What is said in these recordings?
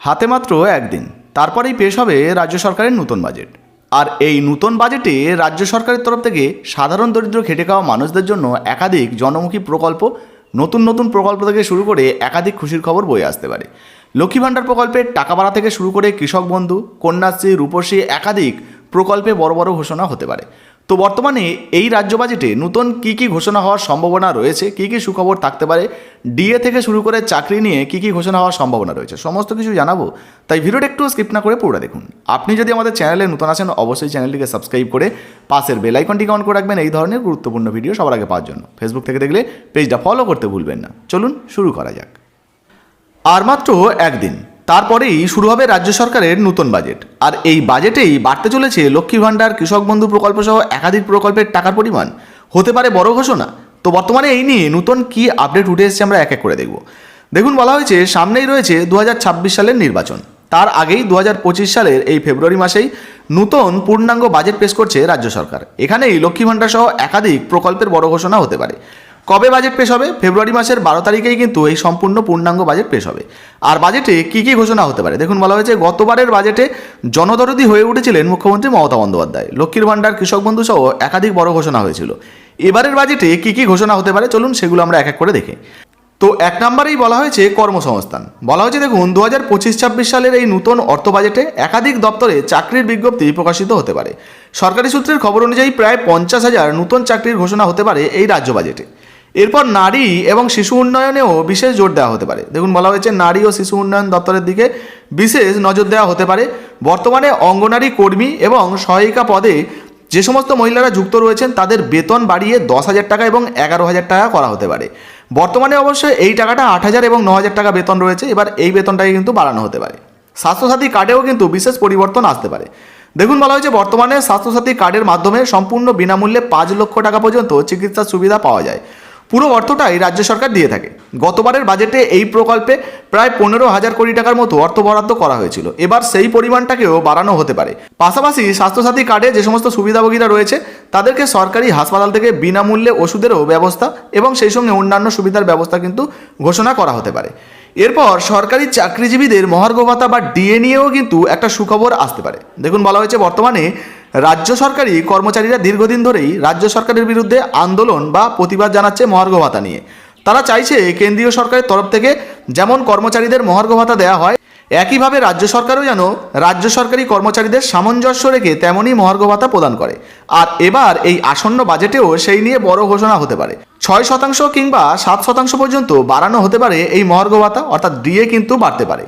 হাতে মাত্র একদিন। তারপরেই পেশ হবে রাজ্য সরকারের নতুন বাজেট। আর এই নতুন বাজেটে রাজ্য সরকারের তরফ থেকে সাধারণ দরিদ্র খেটে খাওয়া মানুষদের জন্য একাধিক জনমুখী প্রকল্প, নতুন নতুন প্রকল্প থেকে শুরু করে একাধিক খুশির খবর বয়ে আসতে পারে। লক্ষ্মী ভাণ্ডার প্রকল্পের টাকা বাড়া থেকে শুরু করে কৃষক বন্ধু, কন্যাশ্রী, রূপশ্রী একাধিক প্রকল্পে বড় বড় ঘোষণা হতে পারে। তো বর্তমানে এই রাজ্য বাজেটে নতুন কী কী ঘোষণা হওয়ার সম্ভাবনা রয়েছে? কী কী সুখবর থাকতে পারে? ডিএ থেকে শুরু করে চাকরি নিয়ে কী কী ঘোষণা হওয়ার সম্ভাবনা রয়েছে? সমস্ত কিছু জানাব। তাই ভিডিওটা একটু স্কিপ না করে পুরো দেখুন। আপনি যদি আমাদের চ্যানেলে নতুন আসেন অবশ্যই চ্যানেলটিকে সাবস্ক্রাইব করে পাশের বেল আইকনটিকে অন করে রাখবেন। এই ধরনের গুরুত্বপূর্ণ ভিডিও সবার আগে পাওয়ার জন্য। ফেসবুক থেকে দেখলে পেজটা ফলো করতে ভুলবেন না। চলুন শুরু করা যাক। আর মাত্র একদিন তারপরেই শুরু হবে রাজ্য সরকারের নতুন বাজেট। আর এই বাজেটেই বাড়তে চলেছে লক্ষ্মী ভাণ্ডার, কৃষক বন্ধু প্রকল্প সহ একাধিক প্রকল্পের টাকার পরিমাণ। হতে পারে বড় ঘোষণা। তো বর্তমানে এই নিয়ে নতুন কি আপডেট উঠে এসেছে আমরা এক এক করে দেখব। দেখুন, বলা হয়েছে, সামনেই রয়েছে দু হাজার ছাব্বিশ সালের নির্বাচন। তার আগেই দু হাজার পঁচিশ সালের এই ফেব্রুয়ারি মাসেই নতুন পূর্ণাঙ্গ বাজেট পেশ করছে রাজ্য সরকার। এখানেই লক্ষ্মী ভাণ্ডার সহ একাধিক প্রকল্পের বড় ঘোষণা হতে পারে। কবে বাজেট পেশ হবে? ফেব্রুয়ারি মাসের বারো তারিখেই কিন্তু এই সম্পূর্ণ পূর্ণাঙ্গ বাজেট পেশ হবে। আর বাজেটে কী কী ঘোষণা হতে পারে? দেখুন, বলা হয়েছে, গতবারের বাজেটে জনদরদি হয়ে উঠেছিলেন মুখ্যমন্ত্রী মমতা বন্দ্যোপাধ্যায়। লক্ষ্মীর ভাণ্ডার, কৃষক বন্ধু সহ একাধিক বড় ঘোষণা হয়েছিল। এবারের বাজেটে কী কী ঘোষণা হতে পারে? চলুন সেগুলো আমরা এক এক করে দেখি। তো এক নম্বরেই বলা হয়েছে, কর্মসংস্থান। বলা হয়েছে, দেখুন দু হাজার পঁচিশ ছাব্বিশ সালের এই নতুন অর্থ বাজেটে একাধিক দপ্তরে চাকরির বিজ্ঞপ্তি প্রকাশিত হতে পারে। সরকারি সূত্রের খবর অনুযায়ী প্রায় পঞ্চাশ হাজার নতুন চাকরির ঘোষণা হতে পারে এই রাজ্য বাজেটে এরপর নারী এবং শিশু উন্নয়নেও বিশেষ জোর দেওয়া হতে পারে। দেখুন, বলা হয়েছে নারী ও শিশু উন্নয়ন দপ্তরের দিকে বিশেষ নজর দেওয়া হতে পারে। বর্তমানে অঙ্গনারী কর্মী এবং সহায়িকা পদে যে সমস্ত মহিলারা যুক্ত রয়েছেন, তাদের বেতন বাড়িয়ে দশ হাজার টাকা এবং এগারো হাজার টাকা করা হতে পারে। বর্তমানে অবশ্য এই টাকাটা আট হাজার এবং ন হাজার টাকা বেতন রয়েছে। এবার এই বেতনটাকে কিন্তু বাড়ানো হতে পারে। স্বাস্থ্যসাথী কার্ডেও কিন্তু বিশেষ পরিবর্তন আসতে পারে। দেখুন, বলা হয়েছে বর্তমানে স্বাস্থ্যসাথী কার্ডের মাধ্যমে সম্পূর্ণ বিনামূল্যে পাঁচ লক্ষ টাকা পর্যন্ত চিকিৎসার সুবিধা পাওয়া যায়। পুরো অর্থটাই রাজ্য সরকার দিয়ে থাকে। গতবারের বাজেটে এই প্রকল্পে প্রায় পনেরো হাজার কোটি টাকার মতো অর্থ বরাদ্দ করা হয়েছিল। এবার সেই পরিমাণটাকেও বাড়ানো হতে পারে। পাশাপাশি স্বাস্থ্যসাথী কার্ডে যে সমস্ত সুবিধাভোগীরা রয়েছে, তাদেরকে সরকারি হাসপাতাল থেকে বিনামূল্যে ওষুধেরও ব্যবস্থা এবং সেই সঙ্গে অন্যান্য সুবিধার ব্যবস্থা কিন্তু ঘোষণা করা হতে পারে। এরপর সরকারি চাকরিজীবীদের মহার্ঘ ভাতা বা ডিএ নিয়েও কিন্তু একটা সুখবর আসতে পারে। দেখুন বলা হয়েছে বর্তমানে রাজ্য সরকারি কর্মচারীরা দীর্ঘদিন ধরেই রাজ্য সরকারের বিরুদ্ধে আন্দোলন বা প্রতিবাদ জানাচ্ছে মহার্ঘ ভাতা নিয়ে। তারা চাইছে কেন্দ্রীয় সরকারের তরফ থেকে যেমন কর্মচারীদের মহার্ঘ ভাতা দেওয়া হয়, একইভাবে রাজ্য সরকারও যেন রাজ্য সরকারি কর্মচারীদের সামঞ্জস্য রেখে তেমনই মহার্ঘ ভাতা প্রদান করে। আর এবার এই আসন্ন বাজেটেও সেই নিয়ে বড় ঘোষণা হতে পারে। ছয় শতাংশ কিংবা সাত শতাংশ পর্যন্ত বাড়ানো হতে পারে এই মহার্ঘ ভাতা, অর্থাৎ ডিএ কিন্তু বাড়তে পারে।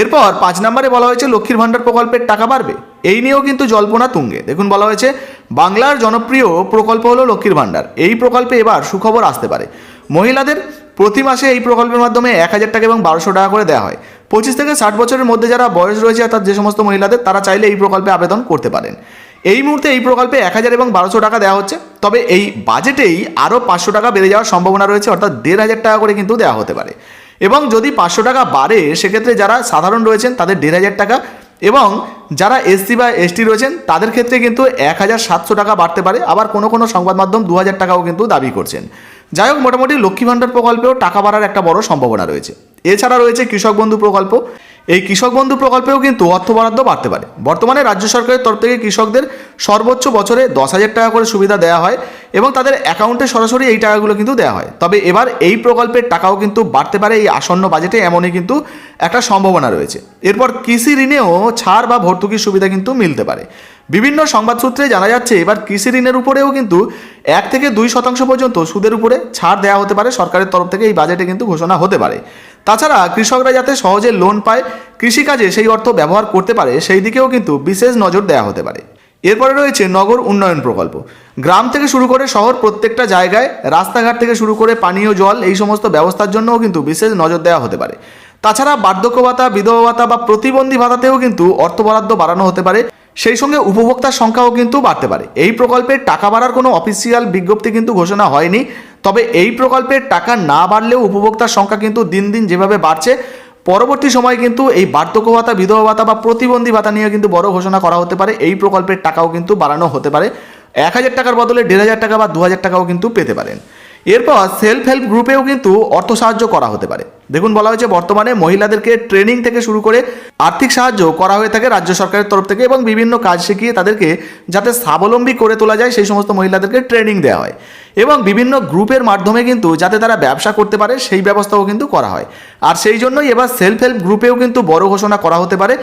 এরপর পাঁচ নম্বরে বলা হয়েছে লক্ষ্মীর ভাণ্ডার প্রকল্পের টাকা বাড়বে। এই নিয়েও কিন্তু জল্পনা তুঙ্গে। দেখুন বলা হয়েছে, বাংলার জনপ্রিয় প্রকল্প হলো লক্ষ্মীর ভাণ্ডার। এই প্রকল্পে এবার সুখবর আসতে পারে। মহিলাদের প্রতি মাসে এই প্রকল্পের মাধ্যমে এক হাজার টাকা এবং বারোশো টাকা করে দেওয়া হয়। পঁচিশ থেকে ষাট বছরের মধ্যে যারা বয়স রয়েছে অর্থাৎ যে সমস্ত মহিলাদের, তারা চাইলে এই প্রকল্পে আবেদন করতে পারেন। এই মুহূর্তে এই প্রকল্পে এক হাজার এবং বারোশো টাকা দেওয়া হচ্ছে। তবে এই বাজেটেই আরও পাঁচশো টাকা বেড়ে যাওয়ার সম্ভাবনা রয়েছে, অর্থাৎ দেড় হাজার টাকা করে কিন্তু দেওয়া হতে পারে। এবং যদি পাঁচশো টাকা বাড়ে, সেক্ষেত্রে যারা সাধারণ রয়েছেন, তাদের দেড় হাজার টাকা এবং যারা এসসি বা এসটি রয়েছেন, তাদের ক্ষেত্রে কিন্তু এক হাজার সাতশো টাকা বাড়তে পারে। আবার কোনো কোনো সংবাদ মাধ্যম দু হাজার টাকাও কিন্তু দাবি করছেন। যাই হোক, মোটামুটি লক্ষ্মী ভাণ্ডার প্রকল্পেও টাকা বাড়ার একটা বড় সম্ভাবনা রয়েছে। এছাড়া রয়েছে কৃষক বন্ধু প্রকল্প। এই কৃষক বন্ধু প্রকল্পেও কিন্তু অর্থ বরাদ্দ বাড়তে পারে। বর্তমানে রাজ্য সরকারের তরফ থেকে কৃষকদের সর্বোচ্চ বছরে দশ হাজার টাকা করে সুবিধা দেওয়া হয় এবং তাদের অ্যাকাউন্টে সরাসরি এই টাকাগুলো কিন্তু দেওয়া হয়। তবে এবার এই প্রকল্পের টাকাও কিন্তু বাড়তে পারে এই আসন্ন বাজেটে এমনই কিন্তু একটা সম্ভাবনা রয়েছে। এরপর কৃষি ঋণেও ছাড় বা ভর্তুকির সুবিধা কিন্তু মিলতে পারে। বিভিন্ন সংবাদ সূত্রে জানা যাচ্ছে এবার কৃষি ঋণের উপরেও কিন্তু এক থেকে দুই শতাংশ পর্যন্ত সুদের উপরে ছাড় দেওয়া হতে পারে সরকারের তরফ থেকে এই বাজেটে কিন্তু ঘোষণা হতে পারে। তাছাড়া কৃষকরা যাতে সহজে লোন পায়, কৃষিকাজে সেই অর্থ ব্যবহার করতে পারে, সেই দিকেও কিন্তু বিশেষ নজর দেওয়া হতে পারে। এরপরে রয়েছে নগর উন্নয়ন প্রকল্প। গ্রাম থেকে শুরু করে শহর প্রত্যেকটা জায়গায়, রাস্তাঘাট থেকে শুরু করে পানীয় জল, এই সমস্ত ব্যবস্থার জন্যও কিন্তু বিশেষ নজর দেওয়া হতে পারে। তাছাড়া বার্ধক্য ভাতা, বিধবা ভাতা বা প্রতিবন্ধী ভাতাতেও কিন্তু অর্থ বরাদ্দ বাড়ানো হতে পারে। সেই সঙ্গে উপভোক্তার সংখ্যাও কিন্তু বাড়তে পারে। এই প্রকল্পের টাকা বাড়ার কোনো অফিসিয়াল বিজ্ঞপ্তি কিন্তু ঘোষণা হয়নি। তবে এই প্রকল্পের টাকা না বাড়লেও উপভোক্তার সংখ্যা কিন্তু দিন দিন যেভাবে বাড়ছে, পরবর্তী সময়ে কিন্তু এই বার্ধক্য ভাতা, বিধবা ভাতা বা প্রতিবন্ধী ভাতা নিয়ে কিন্তু বড় ঘোষণা করা হতে পারে। এই প্রকল্পের টাকাও কিন্তু বাড়ানো হতে পারে। এক হাজার টাকার বদলে দেড় হাজার টাকা বা দু হাজার টাকাও কিন্তু পেতে পারেন। এরপর সেলফ হেল্প গ্রুপেও কিন্তু অর্থ সাহায্য করা হতে পারে। দেখুন, বলা হয়েছে বর্তমানে মহিলাদেরকে ট্রেনিং থেকে শুরু করে আর্থিক সাহায্য করা হয়ে থাকে রাজ্য সরকারের তরফ থেকে এবং বিভিন্ন কাজ শিখিয়ে তাদেরকে যাতে স্বাবলম্বী করে তোলা যায়, সেই সমস্ত মহিলাদেরকে ট্রেনিং দেওয়া হয়। এবং বিভিন্ন গ্রুপের মাধ্যমে কিন্তু যাতে তারা ব্যবসা করতে পারে, সেই ব্যবস্থাও কিন্তু করা হয়। আর সেই জন্যই এবার সেলফ হেল্প গ্রুপেও কিন্তু বড় ঘোষণা করা হতে পারে।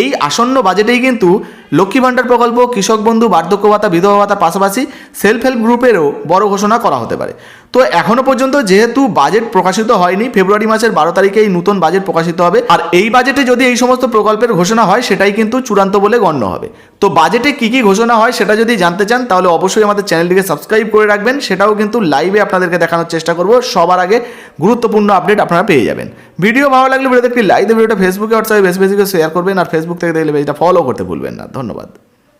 এই আসন্ন বাজেটেই কিন্তু লক্ষ্মী ভাণ্ডার প্রকল্প, কৃষক বন্ধু, বার্ধক্য ভাতা, বিধবা ভাতার পাশাপাশি সেলফ হেল্প গ্রুপেরও বড় ঘোষণা করা হতে পারে। তো এখনও পর্যন্ত যেহেতু বাজেট প্রকাশিত হয়নি ফেব্রুয়ারি মাসের বারো তারিখে এই নতুন বাজেট প্রকাশিত হবে। আর এই বাজেটে যদি এই সমস্ত প্রকল্পের ঘোষণা হয়, সেটাই কিন্তু চূড়ান্ত বলে গণ্য হবে। তো বাজেটে কি কি ঘোষণা হয়, সেটা যদি জানতে চান, তাহলে অবশ্যই আমাদের চ্যানেলটিকে সাবস্ক্রাইব করে রাখবেন। সেটাও কিন্তু লাইভে আপনাদেরকে দেখানোর চেষ্টা করব। সবার আগে গুরুত্বপূর্ণ আপডেট আপনারা পেয়ে যাবেন। ভিডিও ভালো লাগলে ভিডিওতে একটি লাইক ভিডিওটা ফেসবুকে হোয়াটসঅ্যাপে বেশি বেশি শেয়ার করবেন। আর ফেসবুক থেকে দেখলে ফলো করতে ভুলবেন না। ধন্যবাদ।